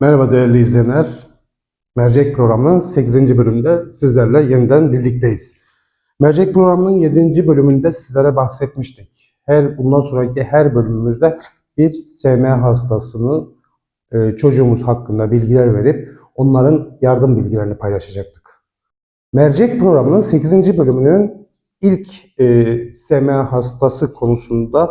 Merhaba değerli izleyenler. Mercek programının 8. bölümünde sizlerle yeniden birlikteyiz. Mercek programının 7. bölümünde sizlere bahsetmiştik. Her bundan sonraki her bölümümüzde bir SM hastasını e, çocuğumuz hakkında bilgiler verip onların yardım bilgilerini paylaşacaktık. Mercek programının 8. bölümünün ilk e, SM hastası konusunda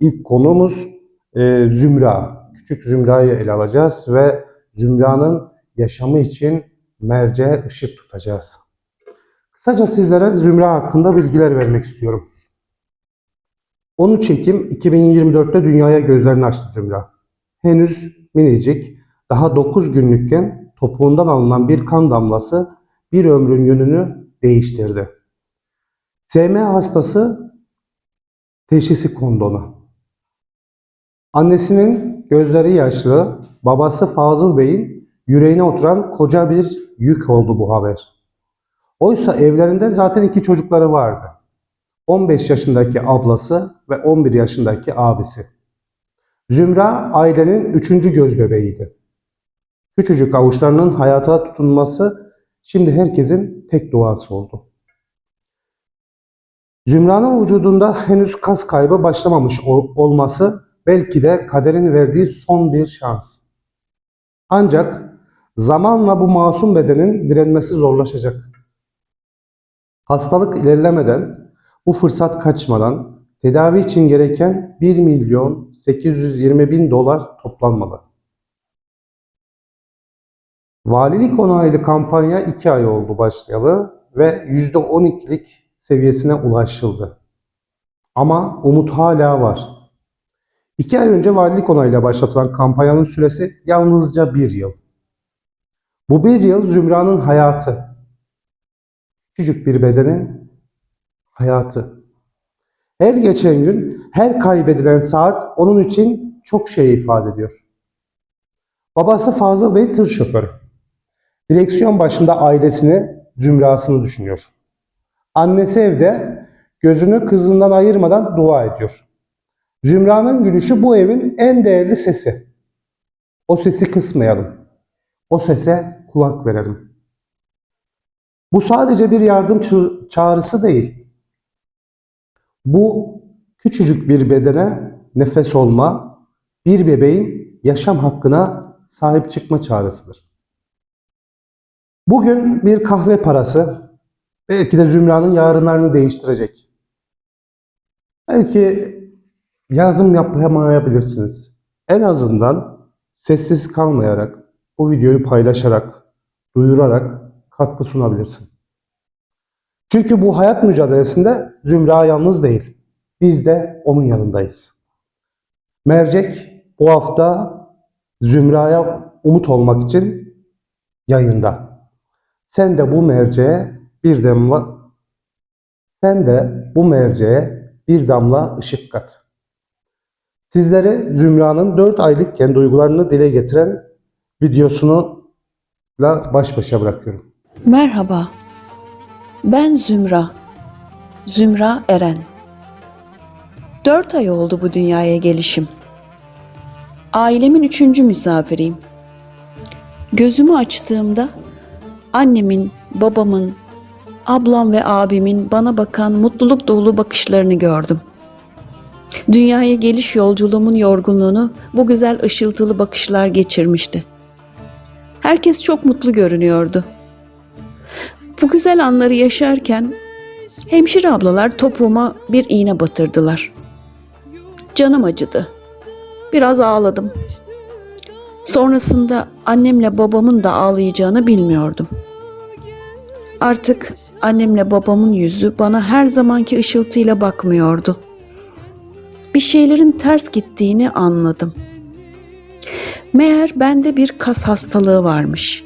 ilk konumuz e, Zümra. Küçük Zümra'yı ele alacağız ve Zümra'nın yaşamı için merceğe ışık tutacağız. Kısaca sizlere Zümra hakkında bilgiler vermek istiyorum. 13 Ekim 2024'te dünyaya gözlerini açtı Zümra. Henüz minicik, daha 9 günlükken topuğundan alınan bir kan damlası bir ömrün yönünü değiştirdi. SM hastası teşhisi kondu ona. Annesinin gözleri yaşlı, babası Fazıl Bey'in yüreğine oturan koca bir yük oldu bu haber. Oysa evlerinde zaten iki çocukları vardı. 15 yaşındaki ablası ve 11 yaşındaki abisi. Zümra ailenin üçüncü göz bebeğiydi. Küçücük avuçlarının hayata tutunması şimdi herkesin tek duası oldu. Zümra'nın vücudunda henüz kas kaybı başlamamış ol- olması belki de kaderin verdiği son bir şans. Ancak zamanla bu masum bedenin direnmesi zorlaşacak. Hastalık ilerlemeden, bu fırsat kaçmadan tedavi için gereken 1 milyon 820 bin dolar toplanmalı. Valilik onaylı kampanya 2 ay oldu başlayalı ve %12'lik seviyesine ulaşıldı. Ama umut hala var. İki ay önce valilik onayıyla başlatılan kampanyanın süresi yalnızca bir yıl. Bu bir yıl Zümra'nın hayatı. Küçücük bir bedenin hayatı. Her geçen gün, her kaybedilen saat onun için çok şey ifade ediyor. Babası Fazıl Bey tır şoförü. Direksiyon başında ailesini, Zümra'sını düşünüyor. Annesi evde gözünü kızından ayırmadan dua ediyor. Zümra'nın gülüşü bu evin en değerli sesi. O sesi kısmayalım. O sese kulak verelim. Bu sadece bir yardım çağrısı değil. Bu küçücük bir bedene nefes olma, bir bebeğin yaşam hakkına sahip çıkma çağrısıdır. Bugün bir kahve parası belki de Zümra'nın yarınlarını değiştirecek. Belki yardım yapamayabilirsiniz. En azından sessiz kalmayarak, bu videoyu paylaşarak, duyurarak katkı sunabilirsin. Çünkü bu hayat mücadelesinde Zümra yalnız değil. Biz de onun yanındayız. Mercek bu hafta Zümra'ya umut olmak için yayında. Sen de bu merceğe bir damla sen de bu merceğe bir damla ışık kat. Sizlere Zümra'nın 4 aylıkken duygularını dile getiren videosunu la baş başa bırakıyorum. Merhaba. Ben Zümra. Zümra Eren. Dört ay oldu bu dünyaya gelişim. Ailemin üçüncü misafiriyim. Gözümü açtığımda annemin, babamın, ablam ve abimin bana bakan mutluluk dolu bakışlarını gördüm. Dünyaya geliş yolculuğumun yorgunluğunu bu güzel ışıltılı bakışlar geçirmişti. Herkes çok mutlu görünüyordu. Bu güzel anları yaşarken hemşire ablalar topuğuma bir iğne batırdılar. Canım acıdı. Biraz ağladım. Sonrasında annemle babamın da ağlayacağını bilmiyordum. Artık annemle babamın yüzü bana her zamanki ışıltıyla bakmıyordu. Bir şeylerin ters gittiğini anladım. Meğer bende bir kas hastalığı varmış.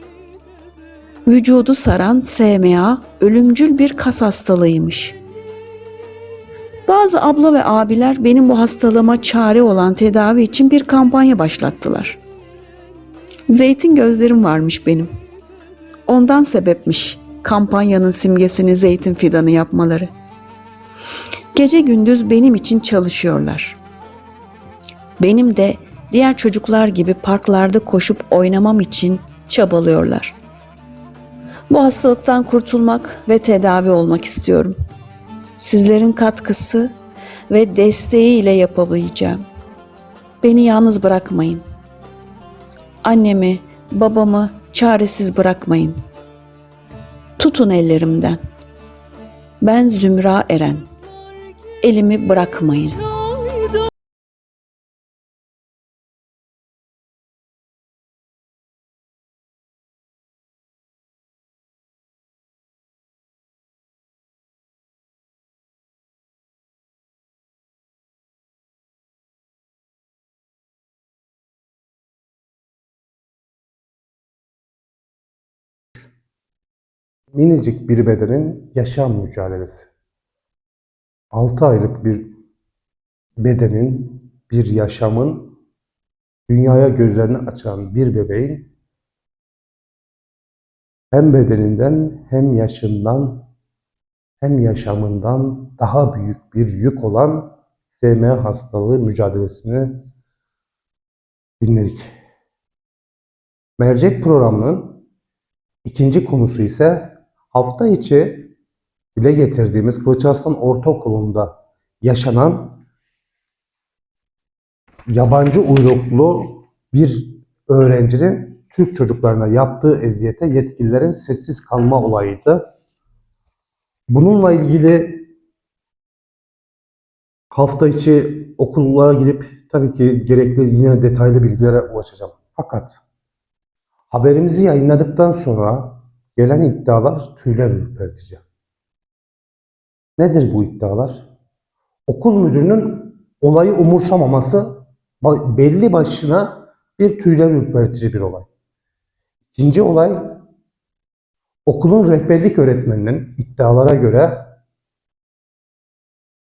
Vücudu saran SMA ölümcül bir kas hastalığıymış. Bazı abla ve abiler benim bu hastalığıma çare olan tedavi için bir kampanya başlattılar. Zeytin gözlerim varmış benim. Ondan sebepmiş kampanyanın simgesini zeytin fidanı yapmaları. Gece gündüz benim için çalışıyorlar. Benim de diğer çocuklar gibi parklarda koşup oynamam için çabalıyorlar. Bu hastalıktan kurtulmak ve tedavi olmak istiyorum. Sizlerin katkısı ve desteği ile yapabileceğim. Beni yalnız bırakmayın. Annemi, babamı çaresiz bırakmayın. Tutun ellerimden. Ben Zümra Eren. Elimi bırakmayın. Minicik bir bedenin yaşam mücadelesi. 6 aylık bir bedenin, bir yaşamın dünyaya gözlerini açan bir bebeğin hem bedeninden hem yaşından hem yaşamından daha büyük bir yük olan SM hastalığı mücadelesini dinledik. Mercek programının ikinci konusu ise hafta içi dile getirdiğimiz Kılıçarslan Ortaokulu'nda yaşanan yabancı uyruklu bir öğrencinin Türk çocuklarına yaptığı eziyete yetkililerin sessiz kalma olayıydı. Bununla ilgili hafta içi okullara gidip tabii ki gerekli yine detaylı bilgilere ulaşacağım. Fakat haberimizi yayınladıktan sonra gelen iddialar tüyler ürpertici. Nedir bu iddialar? Okul müdürünün olayı umursamaması belli başına bir tüyler ürpertici bir olay. İkinci olay okulun rehberlik öğretmeninin iddialara göre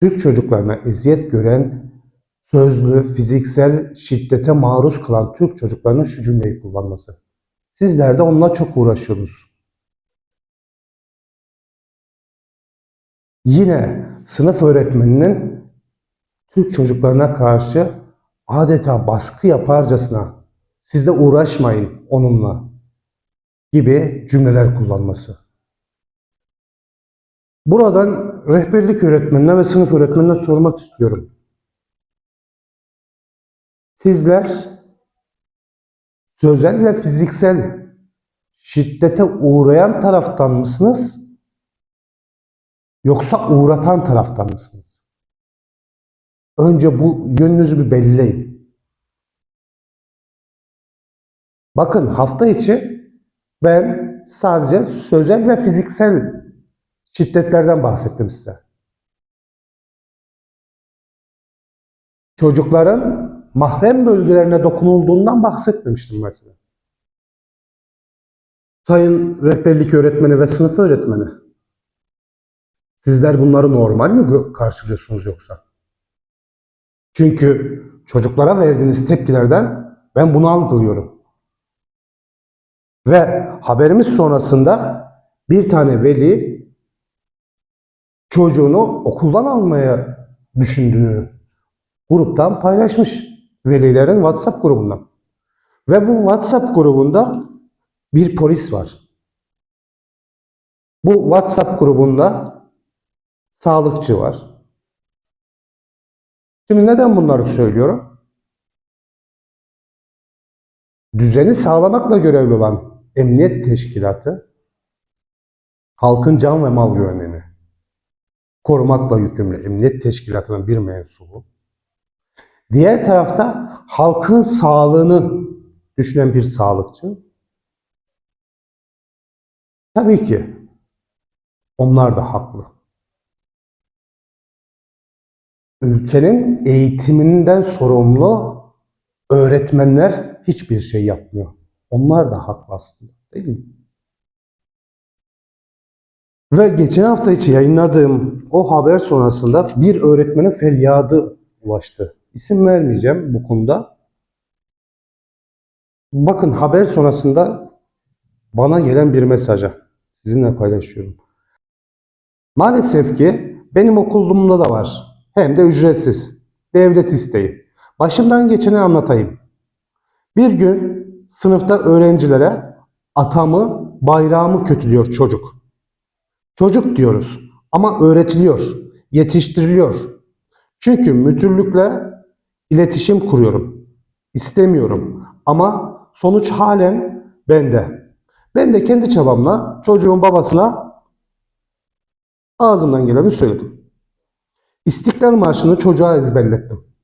Türk çocuklarına eziyet gören, sözlü, fiziksel şiddete maruz kalan Türk çocuklarının şu cümleyi kullanması. Sizler de onunla çok uğraşıyorsunuz. Yine sınıf öğretmeninin Türk çocuklarına karşı adeta baskı yaparcasına siz de uğraşmayın onunla gibi cümleler kullanması. Buradan rehberlik öğretmenine ve sınıf öğretmenine sormak istiyorum. Sizler sözel ve fiziksel şiddete uğrayan taraftan mısınız? Yoksa uğratan taraftan mısınız? Önce bu yönünüzü bir belirleyin. Bakın hafta içi ben sadece sözel ve fiziksel şiddetlerden bahsettim size. Çocukların mahrem bölgelerine dokunulduğundan bahsetmemiştim mesela. Sayın rehberlik öğretmeni ve sınıf öğretmeni, sizler bunları normal mi karşılıyorsunuz yoksa? Çünkü çocuklara verdiğiniz tepkilerden ben bunu algılıyorum. Ve haberimiz sonrasında bir tane veli çocuğunu okuldan almaya düşündüğünü gruptan paylaşmış. Velilerin WhatsApp grubundan. Ve bu WhatsApp grubunda bir polis var. Bu WhatsApp grubunda sağlıkçı var. Şimdi neden bunları söylüyorum? Düzeni sağlamakla görevli olan Emniyet Teşkilatı halkın can ve mal güvenliğini korumakla yükümlü Emniyet Teşkilatı'nın bir mensubu. Diğer tarafta halkın sağlığını düşünen bir sağlıkçı. Tabii ki onlar da haklı. Ülkenin eğitiminden sorumlu öğretmenler hiçbir şey yapmıyor. Onlar da haklı aslında değil mi? Ve geçen hafta içi yayınladığım o haber sonrasında bir öğretmenin feryadı ulaştı. İsim vermeyeceğim bu konuda. Bakın haber sonrasında bana gelen bir mesaja sizinle paylaşıyorum. Maalesef ki benim okulumda da var. Hem de ücretsiz. Devlet isteği. Başımdan geçeni anlatayım. Bir gün sınıfta öğrencilere atamı, bayrağımı kötülüyor çocuk. Çocuk diyoruz ama öğretiliyor, yetiştiriliyor. Çünkü müdürlükle iletişim kuruyorum. İstemiyorum ama sonuç halen bende. Ben de kendi çabamla çocuğun babasına ağzımdan geleni söyledim. İstiklal Marşı'nı çocuğa ezberlettim.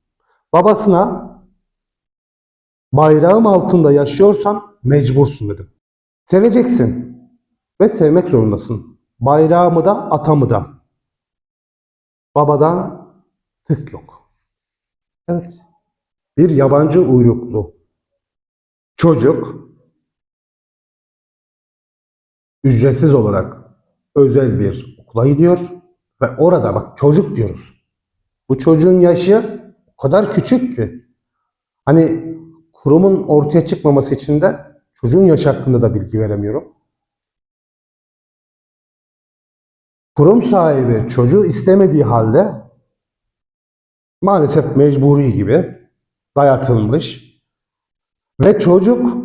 Babasına bayrağım altında yaşıyorsan mecbursun dedim. Seveceksin ve sevmek zorundasın. Bayrağımı da atamı da. Babadan tık yok. Evet. Bir yabancı uyruklu çocuk ücretsiz olarak özel bir okula gidiyor ve orada bak çocuk diyoruz. Bu çocuğun yaşı o kadar küçük ki hani kurumun ortaya çıkmaması için de çocuğun yaşı hakkında da bilgi veremiyorum. Kurum sahibi çocuğu istemediği halde maalesef mecburi gibi dayatılmış ve çocuk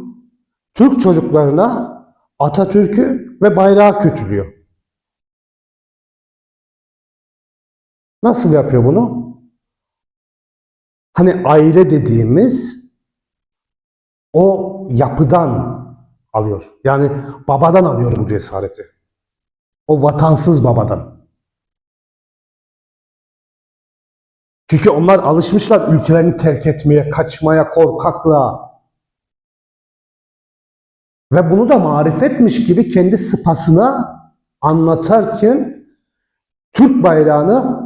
Türk çocuklarına Atatürk'ü ve bayrağı kötülüyor. Nasıl yapıyor bunu? Hani aile dediğimiz o yapıdan alıyor. Yani babadan alıyor bu cesareti. O vatansız babadan. Çünkü onlar alışmışlar ülkelerini terk etmeye, kaçmaya, korkaklığa. Ve bunu da marifetmiş gibi kendi sıpasına anlatarken Türk bayrağını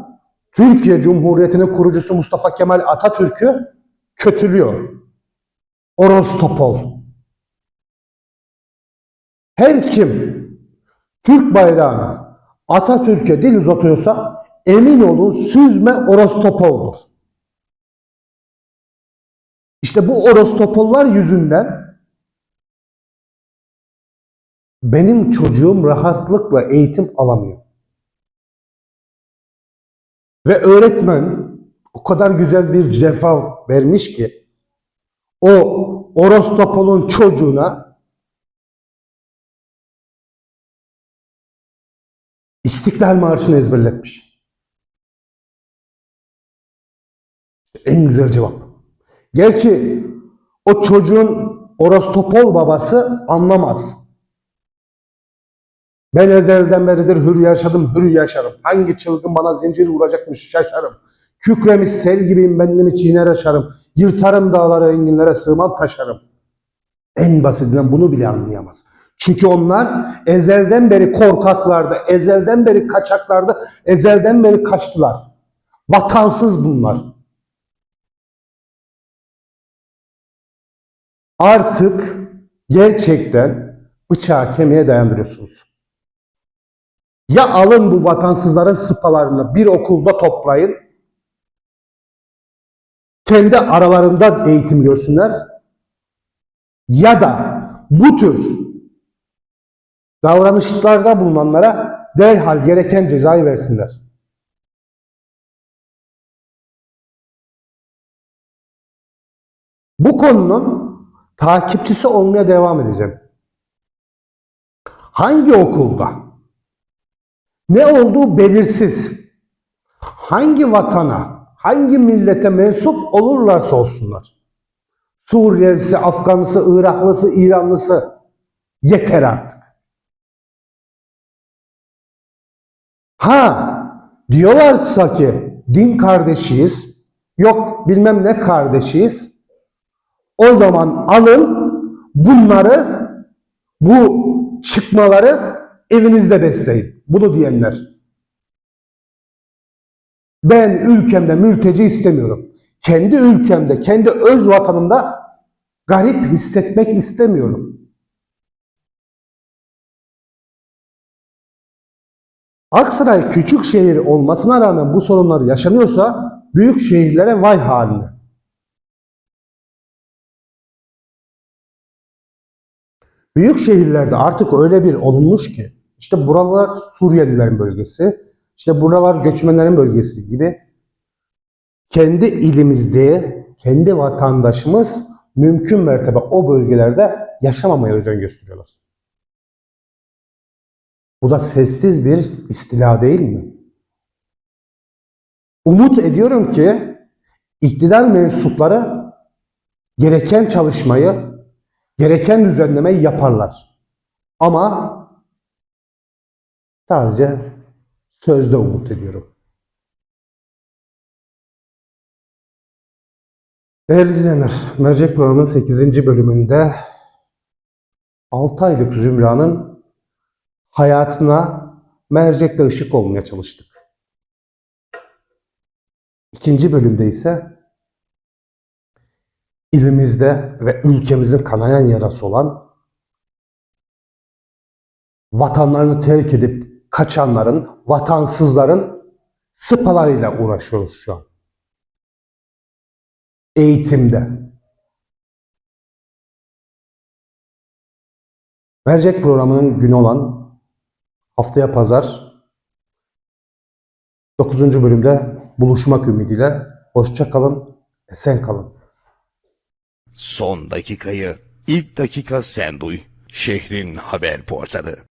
Türkiye Cumhuriyeti'nin kurucusu Mustafa Kemal Atatürk'ü kötülüyor. Orostopol. Her kim Türk bayrağına Atatürk'e dil uzatıyorsa emin olun süzme Orostopol'dur. İşte bu Orostopollar yüzünden benim çocuğum rahatlıkla eğitim alamıyor. Ve öğretmen o kadar güzel bir cefa vermiş ki o Orostopol'un çocuğuna İstiklal Marşı'nı ezberletmiş. En güzel cevap. Gerçi o çocuğun Orostopol babası anlamaz. Ben ezelden beridir hür yaşadım, hür yaşarım. Hangi çılgın bana zincir vuracakmış şaşarım. Kükremiş sel gibiyim benliğimi çiğner aşarım. Yırtarım dağları enginlere sığmam taşarım. En basitinden bunu bile anlayamaz. Çünkü onlar ezelden beri korkaklardı, ezelden beri kaçaklardı, ezelden beri kaçtılar. Vatansız bunlar. Artık gerçekten bıçağı kemiğe dayandırıyorsunuz. Ya alın bu vatansızların sıpalarını bir okulda toplayın, kendi aralarında eğitim görsünler, ya da bu tür davranışlarda bulunanlara derhal gereken cezayı versinler. Bu konunun takipçisi olmaya devam edeceğim. Hangi okulda ne olduğu belirsiz, hangi vatana, hangi millete mensup olurlarsa olsunlar, Suriyelisi, Afganlısı, Iraklısı, İranlısı yeter artık. Ha diyorlarsa ki din kardeşiyiz, yok bilmem ne kardeşiyiz. O zaman alın bunları, bu çıkmaları evinizde besleyin. Bunu diyenler. Ben ülkemde mülteci istemiyorum. Kendi ülkemde, kendi öz vatanımda garip hissetmek istemiyorum. Aksaray küçük şehir olmasına rağmen bu sorunlar yaşanıyorsa büyük şehirlere vay haline. Büyük şehirlerde artık öyle bir olunmuş ki işte buralar Suriyelilerin bölgesi, işte buralar göçmenlerin bölgesi gibi kendi ilimizde kendi vatandaşımız mümkün mertebe o bölgelerde yaşamamaya özen gösteriyorlar. Bu da sessiz bir istila değil mi? Umut ediyorum ki iktidar mensupları gereken çalışmayı, gereken düzenlemeyi yaparlar. Ama sadece sözde umut ediyorum. Değerli izleyenler, Mercek programının 8. bölümünde 6 aylık Zümra'nın hayatına mercekle ışık olmaya çalıştık. İkinci bölümde ise ilimizde ve ülkemizin kanayan yarası olan vatanlarını terk edip kaçanların, vatansızların sıpalarıyla uğraşıyoruz şu an. Eğitimde. Mercek programının günü olan haftaya pazar 9. bölümde buluşmak ümidiyle hoşça kalın, esen kalın. Son dakikayı ilk dakika sen duy. Şehrin haber portalı.